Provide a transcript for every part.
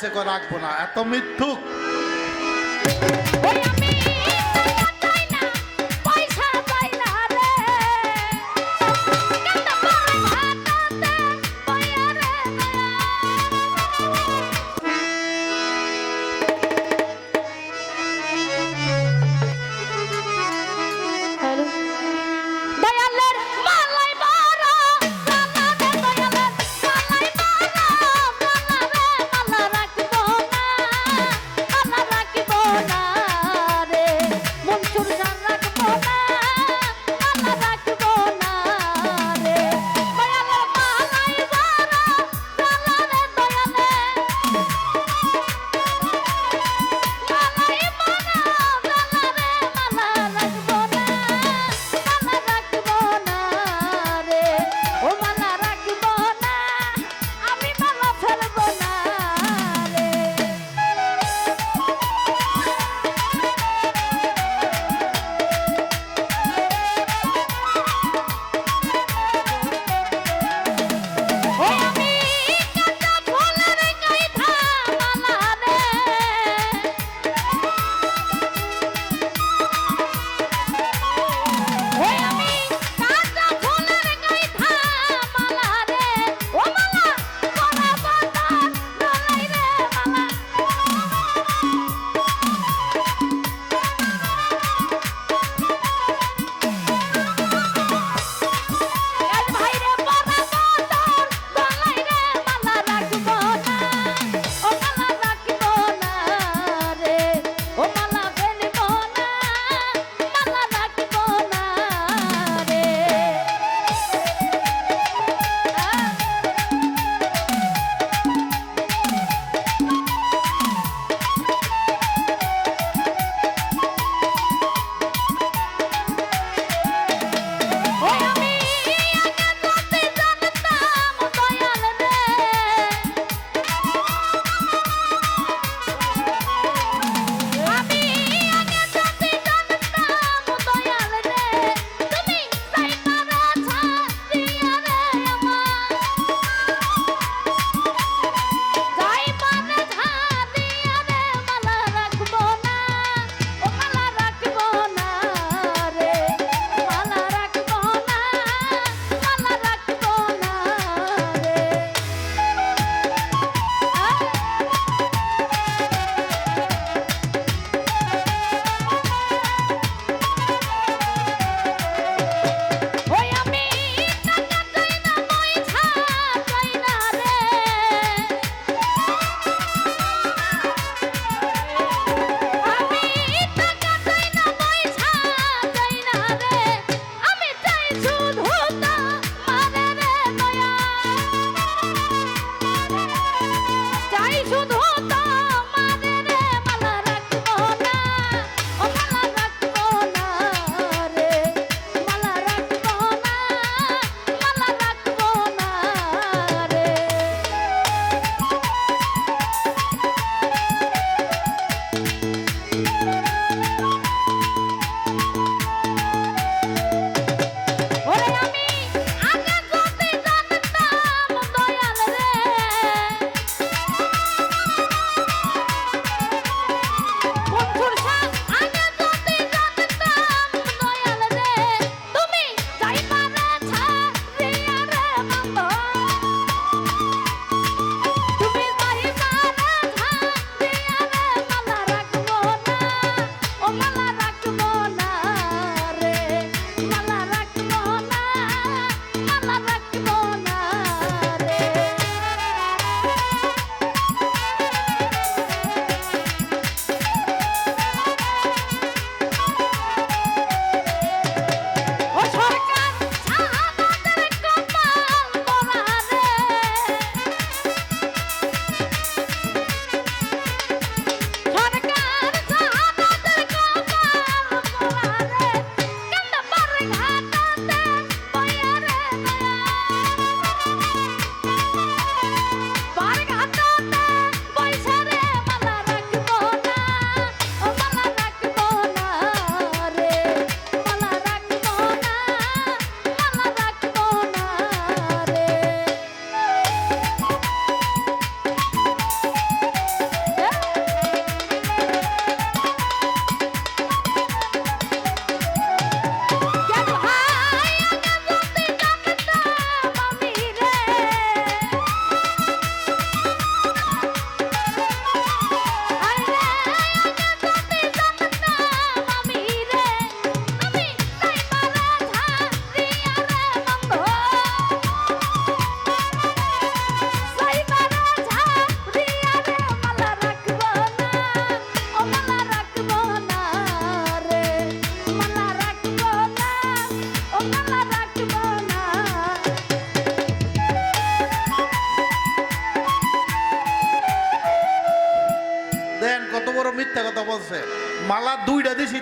রাখছে কো রাখব না। এত মিথ্যুক।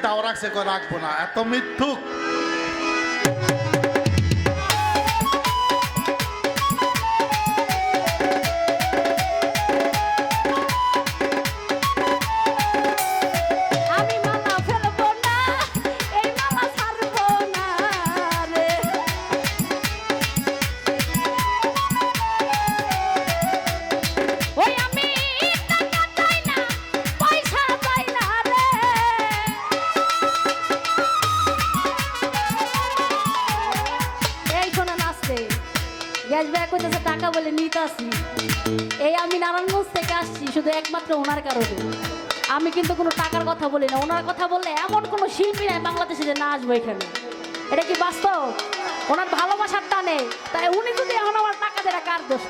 তাও রাখছে কয় রাখব না। এত মিথ্যুক। করতেছে টাকা বলে নিতে আসি এই আমি নারায়ণগঞ্জ থেকে আসছি, শুধু একমাত্র ওনার কারণে। আমি কিন্তু কোনো টাকার কথা বলি না। ওনার কথা বললে এমন কোনো শিল্পী নাই বাংলাদেশে যে না আসব এখানে। এটা কি বাস্তব? ওনার ভালোবাসার টানে। তাই উনি যদি এখন আমার টাকা দেয় কার দোষ